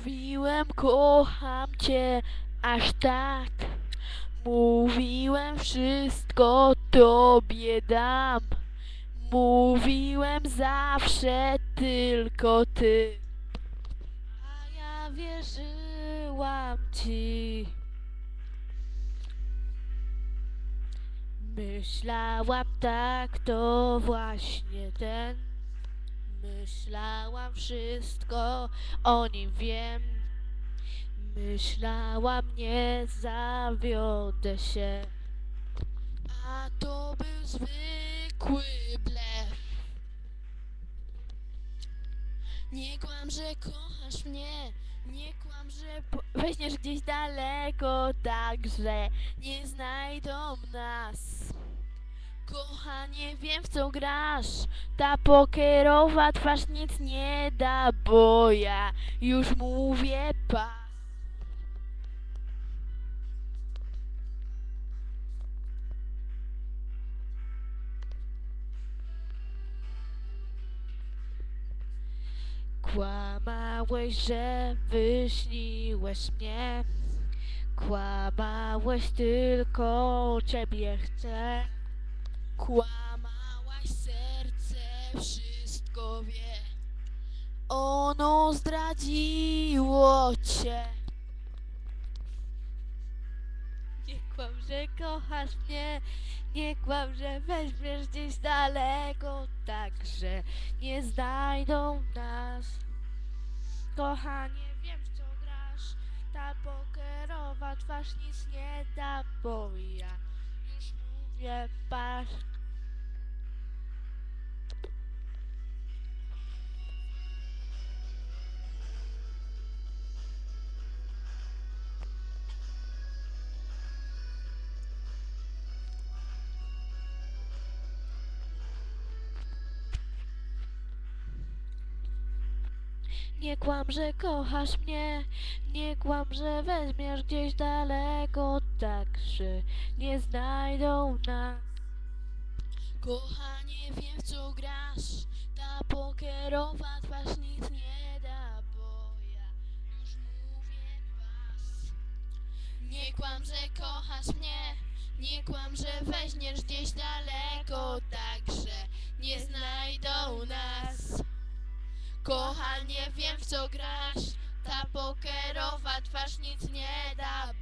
Mówiłem kocham cię aż tak. Mówiłem wszystko tobie dam. Mówiłem zawsze tylko ty. A ja wierzyłam ci. Myślałam tak, to właśnie ten Myślałam wszystko o nim wiem. Myślałam nie zawiodę się. A to był zwykły blef. Nie kłam, że kochasz mnie. Nie kłam, że weźmiesz gdzieś daleko Tak, że nie znajdą nas Kochanie, wiem w co grasz. Ta pokerowa twarz nic nie da Bo ja już mówię pas Kłamałeś, że wyśniłeś mnie. Kłamałeś tylko ciebie chcę Kłamałaś serce wszystko wie. Ono zdradziło cię. Nie kłam, że kochasz mnie. Nie kłam, że weźmiesz gdzieś daleko. Tak, że nie znajdą nas. Kochanie, wiem w co grasz. Ta pokerowa twarz nic nie da Bo ja już mówię Nie kłam, że kochasz mnie, nie kłam, że weźmiesz gdzieś daleko, tak, że nie znajdą nas. Kochanie, wiem w co grasz, ta pokerowa twarz nic nie da, bo ja już mówię was. Nie kłam, że kochasz mnie, nie kłam, że weźmiesz gdzieś daleko, tak, że nie znajdą nas. Kochanie, wiem w co grasz. Ta pokerowa twarz nic nie da